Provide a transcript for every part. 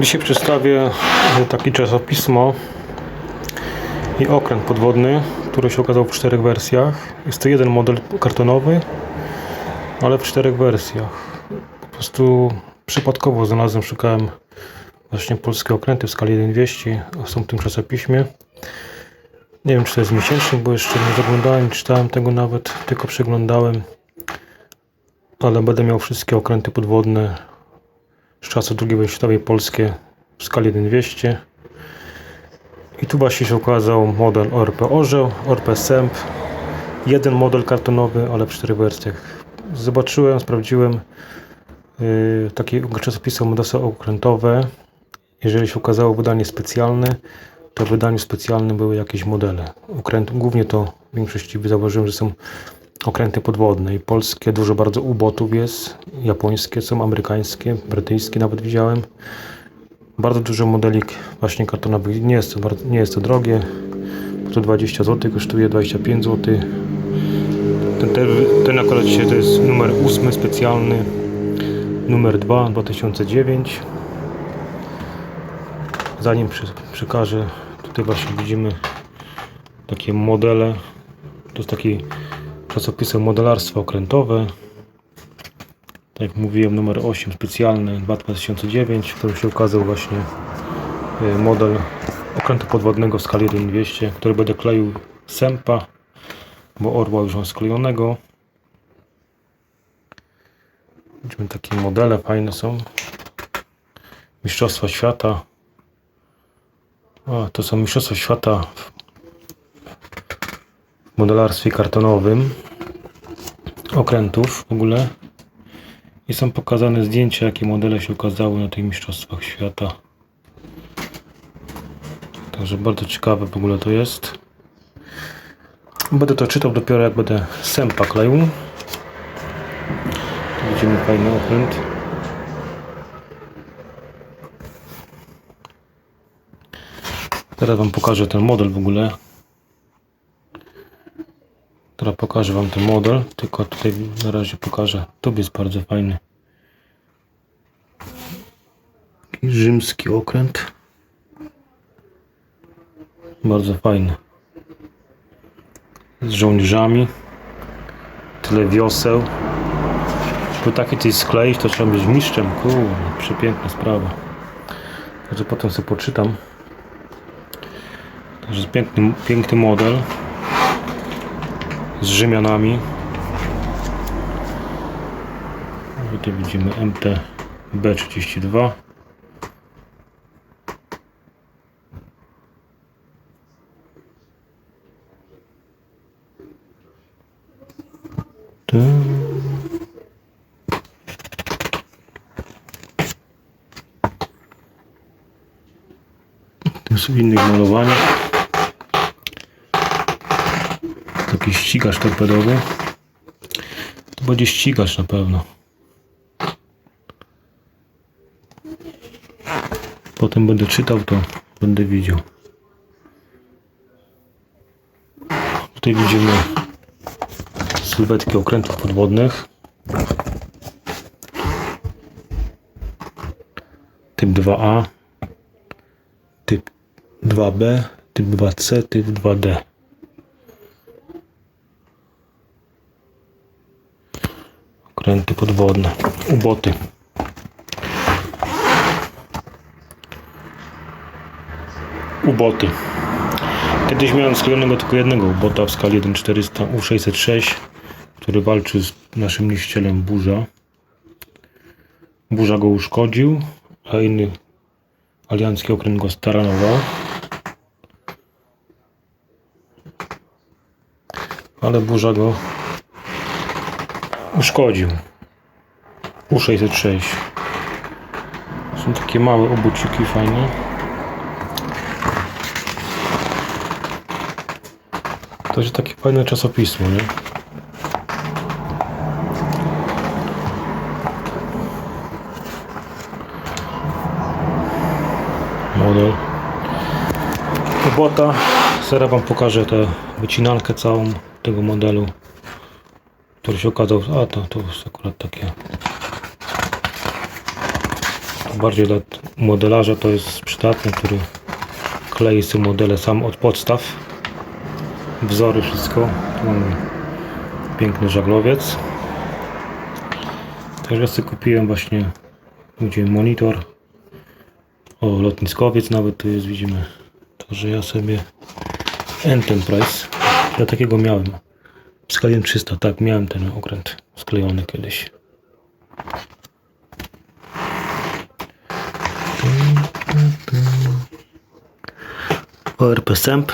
Dzisiaj przedstawię takie czasopismo i okręt podwodny, który się okazał w czterech wersjach. Jest to jeden model kartonowy, ale w czterech wersjach. Po prostu przypadkowo znalazłem, szukałem właśnie polskie okręty w skali 1200, a są w tym czasopiśmie. Nie wiem, czy to jest miesięcznik, bo jeszcze nie zaglądałem, czytałem tego nawet, tylko przeglądałem. Ale będę miał wszystkie okręty podwodne z czasu II wojny światowej polskie w skali 1200. I tu właśnie się ukazał model ORP Orzeł, ORP Sęp. Jeden model kartonowy, ale w czterech wersjach. Zobaczyłem, sprawdziłem yy, takie czasopisy modelsy okrętowe. Jeżeli się ukazało wydanie specjalne, to w wydaniu specjalnym były jakieś modele. Okręt, głównie to w większości zauważyłem, że są okręty podwodne i polskie, dużo bardzo ubotów jest, japońskie są, amerykańskie, brytyjskie nawet widziałem. Bardzo dużo modelik właśnie kartonowych, nie jest to, nie jest to drogie, to 20 zł kosztuje, 25 zł. Ten, ten, ten akurat dzisiaj to jest numer 8 specjalny, numer 2 2009. Zanim przy, przekażę, tutaj właśnie widzimy takie modele, to jest taki czasopisem modelarstwo okrętowe. Tak jak mówiłem, numer 8 specjalny 2009, w którym się ukazał właśnie y, model okrętu podwodnego w skali 1200, który będę kleił sępa, bo orła już mam sklejonego. Widzimy takie modele fajne są. Mistrzostwa świata. To są Mistrzostwa świata modelarstwie kartonowym okrętów w ogóle. I są pokazane zdjęcia jakie modele się ukazały na tych mistrzostwach świata. Także bardzo ciekawe w ogóle to jest. Będę to czytał dopiero jak będę sępa kleił. Tu widzimy fajny okręt. Teraz wam pokażę ten model w ogóle Teraz pokażę Wam ten model, tylko tutaj na razie pokażę. Tu jest bardzo fajny. Rzymski okręt. Bardzo fajny. Z żołnierzami. Tyle wioseł. Żeby taki coś skleić, to trzeba być mistrzem. Kurde, przepiękna sprawa. Także potem sobie poczytam. Także piękny, piękny model z Rzymianami. Tutaj widzimy MT B32. Tu. To są innych malowaniach. Taki ścigacz torpedowy. To będzie ścigacz na pewno. Potem będę czytał, to będę widział. Tutaj widzimy sylwetki okrętów podwodnych. Typ 2A, typ 2B, typ 2C, typ 2D. Okręty podwodne, uboty. Uboty. Kiedyś miałem sklejonego tylko jednego ubota w skali 1400 U606, który walczył z naszym niszcielem Burza. Burza go uszkodził, a inny aliancki okręt go staranował. Ale Burza go uszkodził. U606. Są takie małe obuciki fajne. To jest takie fajne czasopismo, nie? Model. Robota. Zaraz wam pokażę tę wycinankę całą tego modelu który się okazał, a to, to jest akurat takie to bardziej dla modelarza to jest przydatny, który klei sobie modele sam od podstaw. Wzory, wszystko. Tu mamy piękny żaglowiec. Także sobie kupiłem właśnie gdzie monitor. O, lotniskowiec nawet tu jest, widzimy. Także ja sobie Enterprise. Ja takiego miałem. Skaliłem 300, tak, miałem ten okręt sklejony kiedyś. ORP Semp.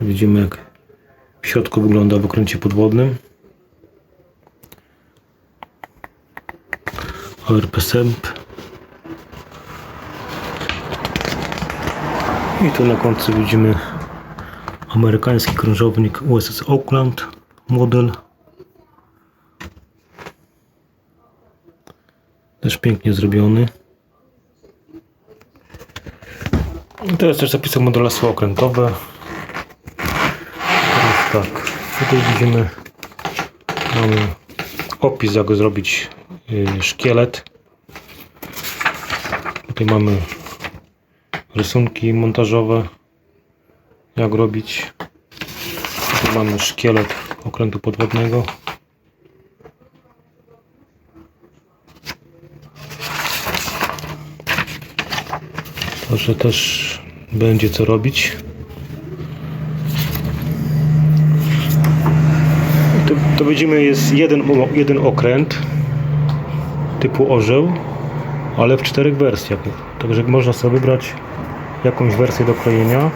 Widzimy jak w środku wygląda w okręcie podwodnym. ORP Semp. I tu na końcu widzimy amerykański krążownik USS Oakland model. Też pięknie zrobiony. I jest też zapisek modelarstwo okrętowe. Teraz tak, tutaj widzimy mamy opis jak zrobić y, szkielet. Tutaj mamy rysunki montażowe jak robić. Tutaj mamy szkielet okrętu podwodnego. Także też będzie co robić. To, to widzimy jest jeden, jeden okręt typu orzeł, ale w czterech wersjach. Także można sobie wybrać jakąś wersję do klejenia.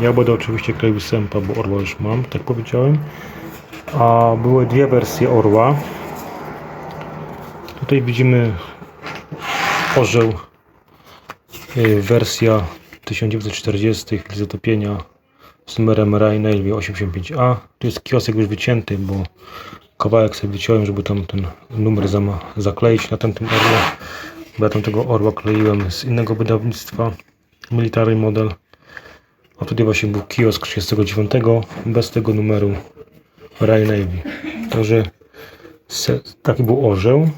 Ja będę oczywiście kleił sępa, bo orła już mam, tak powiedziałem. A były dwie wersje orła. Tutaj widzimy orzeł Y, wersja 1940 chwili zatopienia z numerem Navy 85A. Tu jest kiosek już wycięty, bo kawałek sobie wyciąłem, żeby tam ten numer zakleić na tamtym orle. Bo ja tamtego orła kleiłem z innego wydawnictwa, Military Model. A tutaj właśnie był kiosk 39 bez tego numeru Ray Navy. Także taki był orzeł.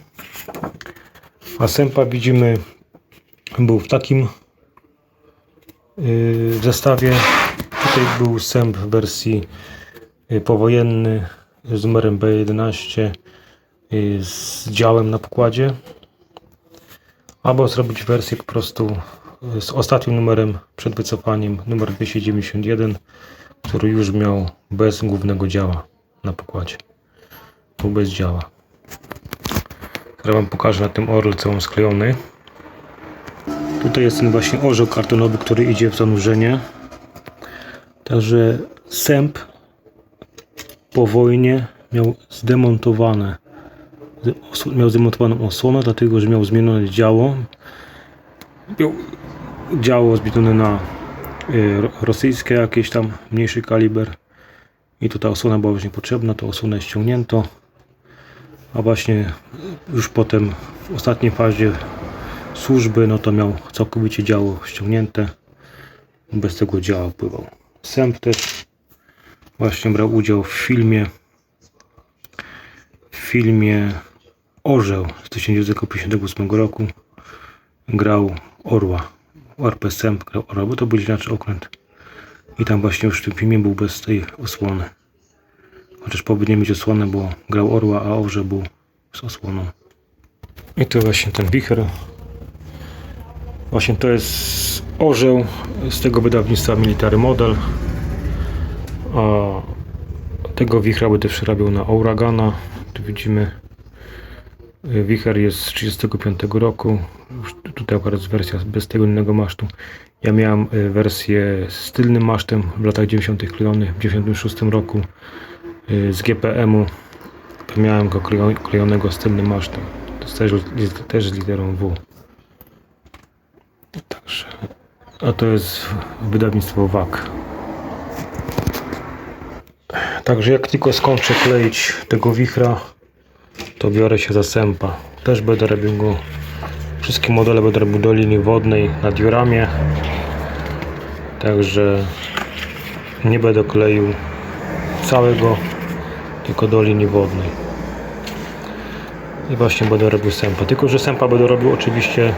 A sępa widzimy był w takim yy, zestawie. Tutaj był sęp w wersji yy, powojenny z numerem B11 yy, z działem na pokładzie. Albo zrobić wersję po prostu z ostatnim numerem przed wycofaniem, numer 291, który już miał bez głównego działa na pokładzie. Był bez działa. Teraz Wam pokażę na tym orle, co mam sklejony. Tutaj jest ten właśnie orzeł kartonowy, który idzie w zanurzenie. Także sęp po wojnie miał zdemontowane. Miał zdemontowaną osłonę, dlatego że miał zmienione działo. Miał działo zbione na y, ro- rosyjskie jakieś tam mniejszy kaliber. I tu ta osłona była już niepotrzebna, to osłonę ściągnięto. A właśnie już potem w ostatniej fazie służby, no to miał całkowicie działo ściągnięte. Bez tego działa pływał. Sęp też właśnie brał udział w filmie w filmie Orzeł z 1958 roku. Grał Orła. Bo to był inaczej okręt. I tam właśnie już w tym filmie był bez tej osłony. Chociaż powinien mieć osłonę, bo grał Orła, a Orze był z osłoną. I to właśnie ten wicher Właśnie to jest orzeł z tego wydawnictwa Military Model. A tego wichra będę przerabiał na Uragana. Tu widzimy wicher jest z 35 roku. Tutaj akurat jest wersja bez tego innego masztu. Ja miałem y, wersję z tylnym masztem w latach 90. klejony w 96 roku y, z GPM-u. Miałem go klejo- klejonego z tylnym masztem. To też, też z literą W. Także, a to jest wydawnictwo WAK. Także jak tylko skończę kleić tego wichra, to biorę się za sępa. Też będę robił go, wszystkie modele będę robił do linii wodnej na dioramie. Także nie będę kleił całego, tylko do linii wodnej. I właśnie będę robił sępa. Tylko, że sępa będę robił oczywiście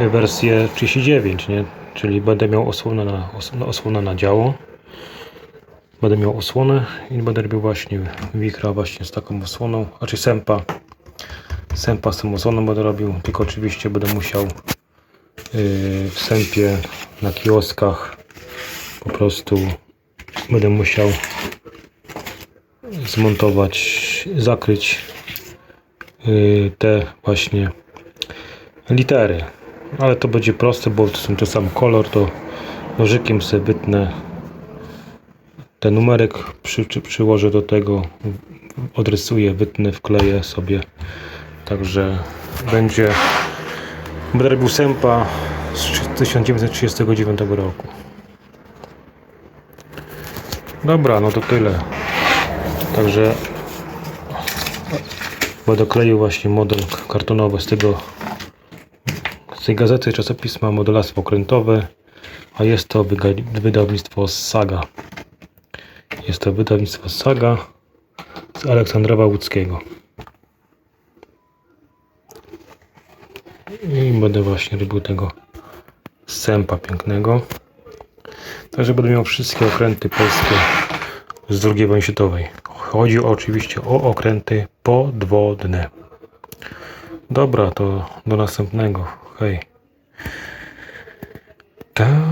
wersję 39, nie? Czyli będę miał osłonę na, os, na- osłonę na działo. Będę miał osłonę i będę robił właśnie wichra właśnie z taką osłoną, znaczy sępa. Sępa z tą osłoną będę robił, tylko oczywiście będę musiał yy, w sępie na kioskach po prostu będę musiał zmontować, zakryć yy, te właśnie litery. Ale to będzie proste, bo to są ten sam kolor, to nożykiem sobie wytnę ten numerek, przy, czy, przyłożę do tego, odrysuję, wytnę, wkleję sobie. Także będzie. Będę robił sępa z 1939 roku. Dobra, no to tyle. Także będę kleił właśnie model kartonowy z tego z tej gazety czasopisma modelarstwo okrętowe, a jest to wydawnictwo Saga. Jest to wydawnictwo Saga z Aleksandrowa Łódzkiego. I będę właśnie robił tego sępa pięknego. Także będę miał wszystkie okręty polskie z II wojny światowej. Chodzi oczywiście o okręty podwodne. Dobra, to do następnego. Hej. Ta